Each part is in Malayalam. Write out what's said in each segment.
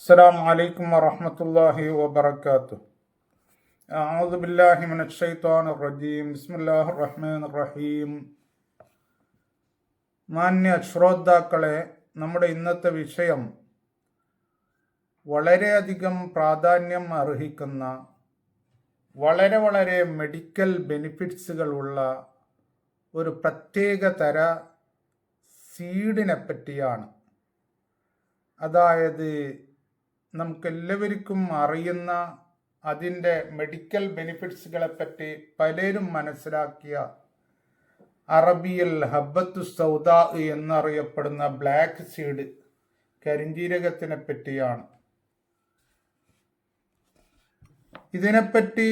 السلام عليكم ورحمة الله وبركاته أعوذ بالله من الشيطان الرجيم بسم الله الرحمن الرحيم മാന്യ ശ്രോതാക്കളെ നമ്മുടെ ഇന്നത്തെ വിഷയം വളരെയധികം പ്രാധാന്യം അർഹിക്കുന്ന വളരെ വളരെ മെഡിക്കൽ ബെനിഫിറ്റ്സുകളുള്ള ഒരു പ്രത്യേക തര സീഡിനെ പറ്റിയാണ് അതായത് നമുക്കെല്ലാവർക്കും അറിയുന്ന അതിന്റെ മെഡിക്കൽ ബെനിഫിറ്റ്സുകളെ പറ്റി പലരും മനസ്സിലാക്കിയ അറബിയൽ ഹബ്ബത്തു സൗദ എന്നറിയപ്പെടുന്ന ബ്ലാക്ക് സീഡ് കരിഞ്ജീരകത്തിനെ പറ്റിയാണ്. ഇതിനെപ്പറ്റി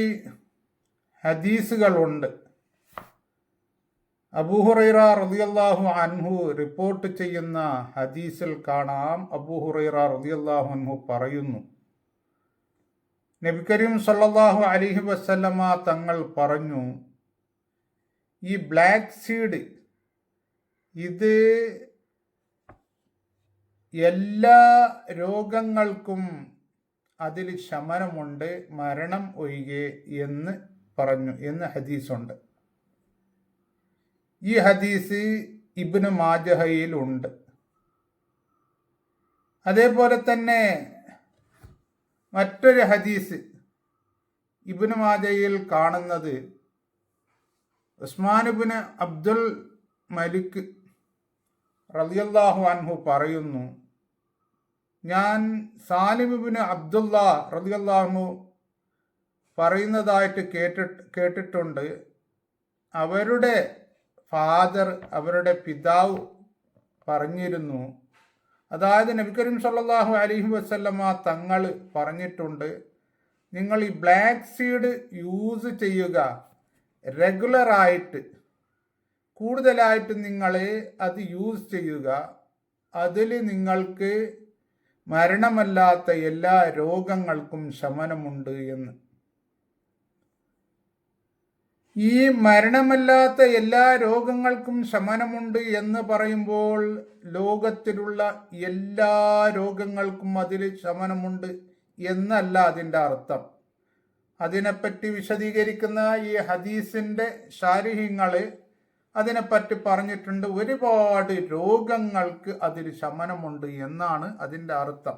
ഹദീസുകളുണ്ട്. അബൂഹുറൈറ റളിയല്ലാഹു അൻഹു റിപ്പോർട്ട് ചെയ്യുന്ന ഹദീസിൽ കാണാം. അബൂഹുറൈറ റളിയല്ലാഹു അൻഹു പറയുന്നു നബി കരീം സല്ലല്ലാഹു അലൈഹി വസല്ലമ തങ്ങൾ പറഞ്ഞു ഈ ബ്ലാക്ക് സീഡ് ഇത് എല്ലാ രോഗങ്ങൾക്കും അതിൽ ശമനമുണ്ട് മരണം ഒഴികെ എന്ന് പറഞ്ഞു എന്ന് ഹദീസുണ്ട്. ഈ ഹദീസ് ഇബ്നു മാജഹയിലുണ്ട് അതേപോലെ തന്നെ മറ്റൊരു ഹദീസ് ഇബ്നു മാജയിൽ കാണുന്നത് ഉസ്മാനുബിന് അബ്ദുൽ മലിക് റളിയല്ലാഹു അൻഹു പറയുന്നു ഞാൻ സാലിമിബിന് അബ്ദുല്ല റളിയല്ലാഹു പറയുന്നതായിട്ട് കേട്ടിട്ട് കേട്ടിട്ടുണ്ട്. അവരുടെ ഫാദർ അവരുടെ പിതാവ് പറഞ്ഞിരുന്നു. അതായത് നബി കരീം സല്ലല്ലാഹു അലൈഹി വസല്ലമ തങ്ങൾ പറഞ്ഞിട്ടുണ്ട് നിങ്ങൾ ഈ ബ്ലാക്ക് സീഡ് യൂസ് ചെയ്യുക റെഗുലറായിട്ട്. കൂടുതലായിട്ട് നിങ്ങൾ അത് യൂസ് ചെയ്യുക. അതിൽ നിങ്ങൾക്ക് മരണമല്ലാത്ത എല്ലാ രോഗങ്ങൾക്കും ശമനമുണ്ട് എന്ന്. ഈ മരണമല്ലാത്ത എല്ലാ രോഗങ്ങൾക്കും ശമനമുണ്ട് എന്ന് പറയുമ്പോൾ ലോകത്തിലുള്ള എല്ലാ രോഗങ്ങൾക്കും അതിൽ ശമനമുണ്ട് എന്നല്ല അതിന്റെ അർത്ഥം. അതിനെപ്പറ്റി വിശദീകരിക്കുന്ന ഈ ഹദീസിന്റെ ശാരീഹ്യങ്ങൾ അതിനെപ്പറ്റി പറഞ്ഞിട്ടുണ്ട്. ഒരുപാട് രോഗങ്ങൾക്ക് അതിൽ ശമനമുണ്ട് എന്നാണ് അതിന്റെ അർത്ഥം.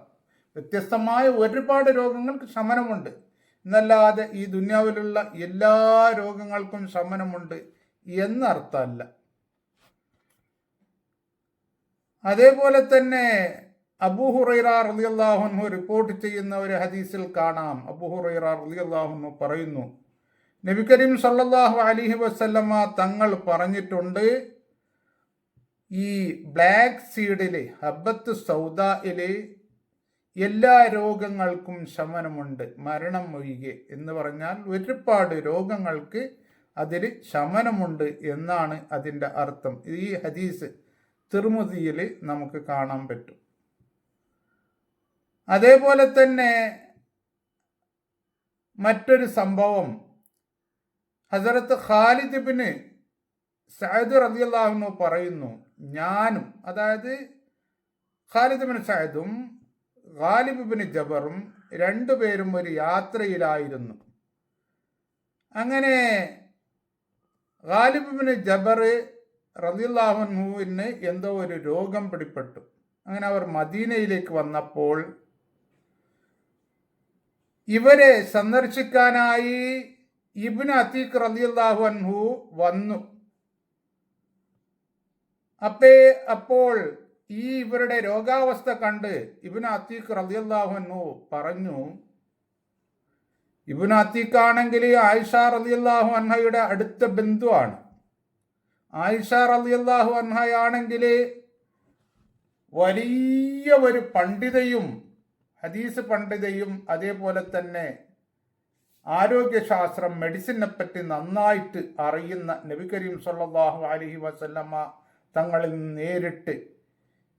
വ്യത്യസ്തമായ ഒരുപാട് രോഗങ്ങൾക്ക് ശമനമുണ്ട്. എന്നല്ലാതെ ഈ ദുന്യാവിലുള്ള എല്ലാ രോഗങ്ങൾക്കും ശമനമുണ്ട് എന്നർത്ഥമല്ല. അതേപോലെ തന്നെ അബൂഹുറൈറ റിപ്പോർട്ട് ചെയ്യുന്ന ഒരു ഹദീസിൽ കാണാം. അബൂഹുറൈറ പറയുന്നു നബി കരീം സല്ലാഹു അലിഹി വസല്ലമ തങ്ങൾ പറഞ്ഞിട്ടുണ്ട് ഈ ബ്ലാക്ക് സീഡിലെ ഹബത്ത് സൗദയിലെ എല്ലാ രോഗങ്ങൾക്കും ശമനമുണ്ട്. മരണം ഒഴികെ എന്ന് പറഞ്ഞാൽ ഒരുപാട് രോഗങ്ങൾക്ക് അതിൽ ശമനമുണ്ട് എന്നാണ് അതിന്റെ അർത്ഥം. ഈ ഹദീസ് തിർമുതിയിൽ നമുക്ക് കാണാൻ പറ്റും. അതേപോലെ തന്നെ മറ്റൊരു സംഭവം. ഹസരത്ത് ഖാലിദ് ബിന് റബി അള്ളാഹുനു പറയുന്നു ഞാനും അതായത് ഖാലിദ് ബിൻ സയദും ഖാലിബ് ബിൻ ജബറും രണ്ടുപേരും ഒരു യാത്രയിലായിരുന്നു. അങ്ങനെ ഖാലിബിന് ജബർ റലിയുല്ലാഹുവിന് എന്തോ ഒരു രോഗം പിടിപ്പെട്ടു. അങ്ങനെ അവർ മദീനയിലേക്ക് വന്നപ്പോൾ ഇവരെ സന്ദർശിക്കാനായി ഇബിന് അതീഖ് റബിയുല്ലാഹു അൻഹു വന്നു. അപ്പേ അപ്പോൾ ഈ ഇവരുടെ രോഗാവസ്ഥ കണ്ട് ഇബിന് അത്തീഖ് റലിയല്ലാഹുനു പറഞ്ഞു ഇബിന് അത്തീഖ് ആണെങ്കിൽ ആയിഷ റലിയല്ലാഹു അൻഹയുടെ അടുത്ത ബന്ധുവാണ്. ആയിഷ റലിയല്ലാഹു അൻഹയാണെങ്കിൽ വലിയ ഒരു പണ്ഡിതയും ഹദീസ് പണ്ഡിതയും അതേപോലെ തന്നെ ആരോഗ്യശാസ്ത്രം മെഡിസിനെ പറ്റി നന്നായിട്ട് അറിയുന്ന നബി കരീം സല്ലല്ലാഹു അലൈഹി വസല്ലമ്മ തങ്ങളിൽ നേരിട്ട്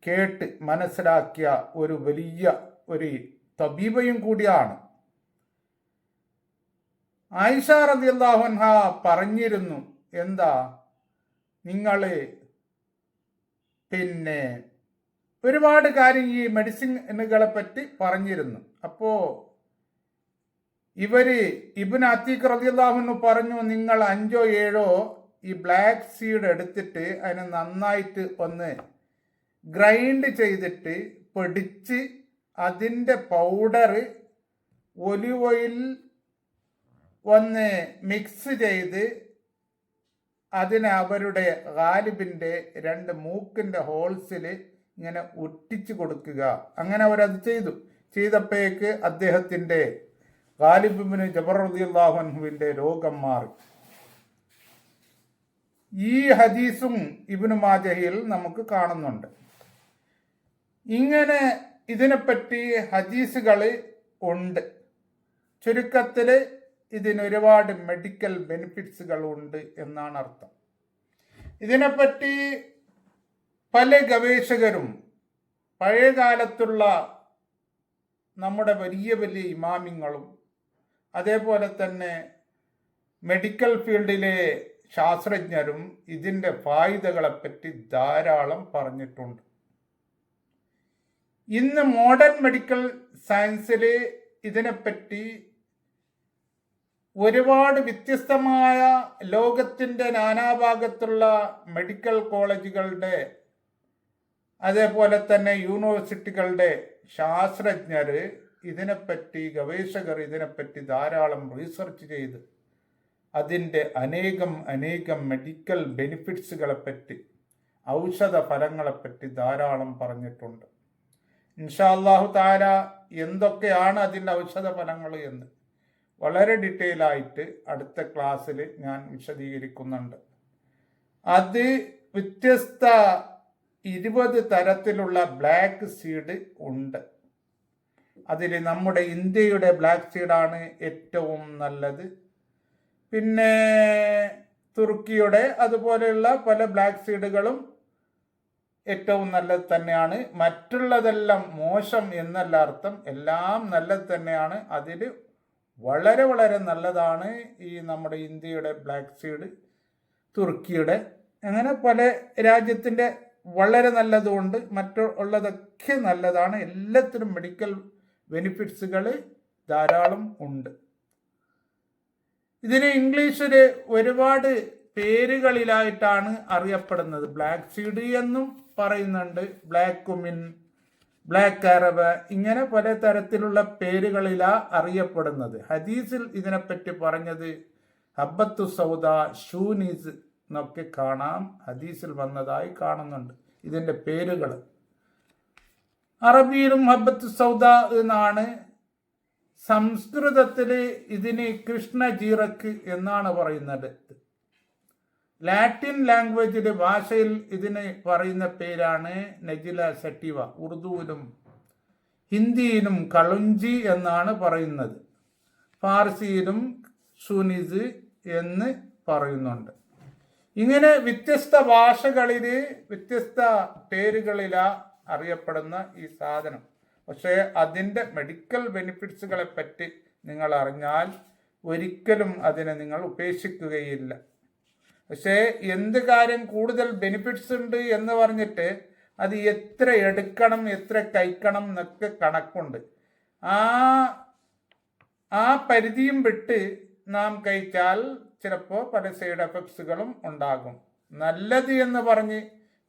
കേട്ട് മനസ്സിലാക്കിയ ഒരു വലിയ ഒരു തബീബയും കൂടിയാണ്. ആയിഷ റളിയല്ലാഹുൻഹ പറഞ്ഞിരുന്നു എന്താ നിങ്ങൾ പിന്നെ ഒരുപാട് കാര്യം ഈ മെഡിസിനുകളെ പറ്റി പറഞ്ഞിരുന്നു. അപ്പോ ഇവർ ഇബിൻ അത്തീഖ് റതിയല്ലാഹുന്ന് പറഞ്ഞു നിങ്ങൾ അഞ്ചോ ഏഴോ ഈ ബ്ലാക്ക് സീഡ് എടുത്തിട്ട് അതിനെ നന്നായിട്ട് ഒന്ന് ഗ്രൈൻഡ് ചെയ്തിട്ട് പൊടിച്ച് അതിന്റെ പൗഡർ ഒലിവ് ഓയിൽ ഒന്ന് മിക്സ് ചെയ്ത് അതിനെ അവരുടെ ഗാലിബിന്റെ രണ്ട് മൂക്കിന്റെ ഹോൾസിൽ ഇങ്ങനെ ഒട്ടിച്ചു കൊടുക്കുക. അങ്ങനെ അവരത് ചെയ്തു. ചെയ്തപ്പോഴേക്ക് അദ്ദേഹത്തിന്റെ ഗാലിബിന് ജബർ റളിയല്ലാഹുവിന്റെ രോഗം മാറി. ഈ ഹദീസും ഇബിനു മാജഹിൽ നമുക്ക് കാണുന്നുണ്ട്. ഇങ്ങനെ ഇതിനെപ്പറ്റി ഹദീസുകൾ ഉണ്ട്. ചുരുക്കത്തിൽ ഇതിനൊരുപാട് മെഡിക്കൽ ബെനിഫിറ്റ്സുകൾ ഉണ്ട് എന്നാണ് അർത്ഥം. ഇതിനെപ്പറ്റി പല ഗവേഷകരും പഴയ കാലത്തുള്ള നമ്മുടെ വലിയ വലിയ ഇമാമിങ്ങളും അതേപോലെ തന്നെ മെഡിക്കൽ ഫീൽഡിലെ ശാസ്ത്രജ്ഞരും ഇതിന്റെ ഫായിദകളെപ്പറ്റി ധാരാളം പറഞ്ഞിട്ടുണ്ട്. ഇന്ന് മോഡേൺ മെഡിക്കൽ സയൻസിൽ ഇതിനെപ്പറ്റി ഒരുപാട് വ്യത്യസ്തമായ ലോകത്തിന്റെ നാനാഭാഗത്തുള്ള മെഡിക്കൽ കോളേജുകളുടെ അതേപോലെ തന്നെ യൂണിവേഴ്സിറ്റികളുടെ ശാസ്ത്രജ്ഞർ ഇതിനെപ്പറ്റി ഗവേഷകർ ഇതിനെപ്പറ്റി ധാരാളം റീസർച്ച് ചെയ്ത് അതിന്റെ അനേകം അനേകം മെഡിക്കൽ ബെനിഫിറ്റ്സുകളെപ്പറ്റി ഔഷധ ഫലങ്ങളെപ്പറ്റി ധാരാളം പറഞ്ഞിട്ടുണ്ട്. ഇൻഷാ താര എന്തൊക്കെയാണ് അതിന്റെ ഔഷധ ഫലങ്ങൾ എന്ന് വളരെ ഡീറ്റെയിൽ ആയിട്ട് അടുത്ത ക്ലാസ്സിൽ ഞാൻ വിശദീകരിക്കുന്നുണ്ട്. അത് വ്യത്യസ്ത ഇരുപത് തരത്തിലുള്ള ബ്ലാക്ക് സീഡ് ഉണ്ട്. അതിൽ നമ്മുടെ ഇന്ത്യയുടെ ബ്ലാക്ക് സീഡാണ് ഏറ്റവും നല്ലത്. പിന്നെ തുർക്കിയുടെ അതുപോലെയുള്ള പല ബ്ലാക്ക് സീഡുകളും ഏറ്റവും നല്ലത് തന്നെയാണ്. മറ്റുള്ളതെല്ലാം മോശം എന്നല്ല അർത്ഥം. എല്ലാം നല്ലത് തന്നെയാണ്. അതിൽ വളരെ വളരെ നല്ലതാണ് ഈ നമ്മുടെ ഇന്ത്യയുടെ ബ്ലാക്ക് സീഡ് തുർക്കിയുടെ. അങ്ങനെ പല രാജ്യത്തിന്റെ വളരെ നല്ലതുകൊണ്ട് മറ്റുള്ളതൊക്കെ നല്ലതാണ്. എല്ലാത്തിനും മെഡിക്കൽ ബെനിഫിറ്റ്സുകൾ ധാരാളം ഉണ്ട്. ഇതിന് ഇംഗ്ലീഷിൽ ഒരുപാട് പേരുകളിലായിട്ടാണ് അറിയപ്പെടുന്നത്. ബ്ലാക്ക് സീഡ് എന്നും പറയുന്നുണ്ട്. ബ്ലാക്ക് കുമിൻ ബ്ലാക്ക് അറബ് ഇങ്ങനെ പല തരത്തിലുള്ള പേരുകളിലാ അറിയപ്പെടുന്നത്. ഹദീസിൽ ഇതിനെപ്പറ്റി പറഞ്ഞത് ഹബ്ബത്തു സൗദ ഷൂനീസ് എന്നൊക്കെ കാണാം. ഹദീസിൽ വന്നതായി കാണുന്നുണ്ട് ഇതിന്റെ പേരുകൾ. അറബിയിലും ഹബ്ബത്ത് സൗദ എന്നാണ്. സംസ്കൃതത്തിൽ ഇതിന് കൃഷ്ണ ജീറക്ക് എന്നാണ് പറയുന്നത്. ലാറ്റിൻ ലാംഗ്വേജിലെ ഭാഷയിൽ ഇതിന് പറയുന്ന പേരാണ് നജില സട്ടിവ. ഉറുദുവിലും ഹിന്ദിയിലും കളുഞ്ചി എന്നാണ് പറയുന്നത്. ഫാർസിയിലും സുനിസ് എന്ന് പറയുന്നുണ്ട്. ഇങ്ങനെ വ്യത്യസ്ത ഭാഷകളിൽ വ്യത്യസ്ത പേരുകളിലാ അറിയപ്പെടുന്ന ഈ സാധനം. പക്ഷേ അതിന്റെ മെഡിക്കൽ ബെനിഫിറ്റ്സുകളെ പറ്റി നിങ്ങൾ അറിഞ്ഞാൽ ഒരിക്കലും അതിനെ നിങ്ങൾ ഉപേക്ഷിക്കുകയില്ല. പക്ഷേ എന്ത് കാര്യം കൂടുതൽ ബെനിഫിറ്റ്സ് ഉണ്ട് എന്ന് പറഞ്ഞിട്ട് അത് എത്ര എടുക്കണം എത്ര കഴിക്കണം എന്നൊക്കെ കണക്കുണ്ട്. ആ ആ പരിധിയും വിട്ട് നാം കഴിച്ചാൽ ചിലപ്പോൾ പല സൈഡ് എഫക്ട്സുകളും ഉണ്ടാകും. നല്ലത് എന്ന് പറഞ്ഞ്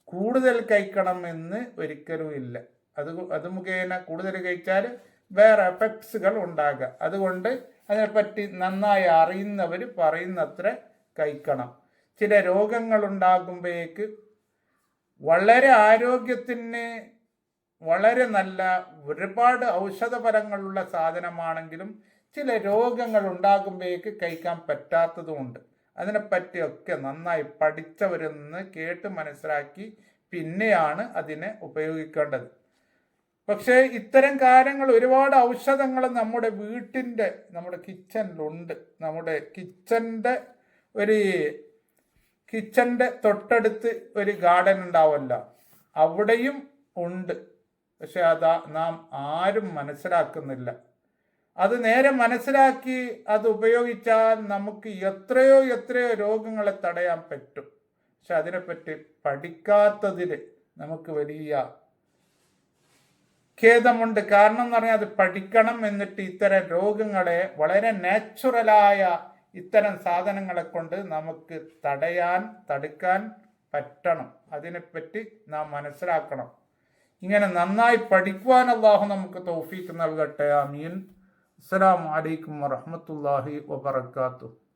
കൂടുതൽ കഴിക്കണം എന്ന് ഒരിക്കലും ഇല്ല. അത് അത് മുഖേന കൂടുതൽ കഴിച്ചാൽ വേറെ എഫക്ട്സുകൾ ഉണ്ടാകുക. അതുകൊണ്ട് അതിനെപ്പറ്റി നന്നായി അറിയുന്നവർ പറയുന്നത്ര കഴിക്കണം. ചില രോഗങ്ങൾ ഉണ്ടാകുമ്പോഴേക്ക് വളരെ ആരോഗ്യത്തിന് വളരെ നല്ല ഒരുപാട് ഔഷധപരങ്ങളുള്ള സാധനമാണെങ്കിലും ചില രോഗങ്ങൾ ഉണ്ടാകുമ്പോഴേക്ക് കഴിക്കാൻ പറ്റാത്തതുമുണ്ട്. അതിനെപ്പറ്റിയൊക്കെ നന്നായി പഠിച്ചവരിൽ നിന്ന് കേട്ട് മനസ്സിലാക്കി പിന്നെയാണ് അതിനെ ഉപയോഗിക്കേണ്ടത്. പക്ഷേ ഇത്തരം കാര്യങ്ങൾ ഒരുപാട് ഔഷധങ്ങൾ നമ്മുടെ വീട്ടിന്റെ നമ്മുടെ കിച്ചണിലുണ്ട് നമ്മുടെ കിച്ചന്റെ ഒരു കിച്ചന്റെ തൊട്ടടുത്ത് ഒരു ഗാർഡൻ ഉണ്ടാവല്ല. അവിടെയും ഉണ്ട്. പക്ഷെ അതാ നാം ആരും മനസ്സിലാക്കുന്നില്ല. അത് നേരെ മനസ്സിലാക്കി അത് ഉപയോഗിച്ചാൽ നമുക്ക് എത്രയോ എത്രയോ രോഗങ്ങളെ തടയാൻ പറ്റും. പക്ഷെ അതിനെപ്പറ്റി പഠിക്കാത്തതിൽ നമുക്ക് വലിയ ഖേദമുണ്ട്. കാരണം എന്ന് പറഞ്ഞാൽ അത് പഠിക്കണം എന്നിട്ട് ഇത്തരം രോഗങ്ങളെ വളരെ നാച്ചുറലായ ഇത്തരം സാധനങ്ങളെ കൊണ്ട് നമുക്ക് തടയാൻ തടുക്കാൻ പറ്റണം. അതിനെപ്പറ്റി നാം മനസ്സിലാക്കണം. ഇങ്ങനെ നന്നായി പഠിക്കുവാൻ അള്ളാഹു നമുക്ക് തൗഫീക്ക് നൽകട്ടെ. അമീൻ അസ്സലാമു അലൈക്കും വറഹ്മത്തുള്ളാഹി വബറകാതുഹു.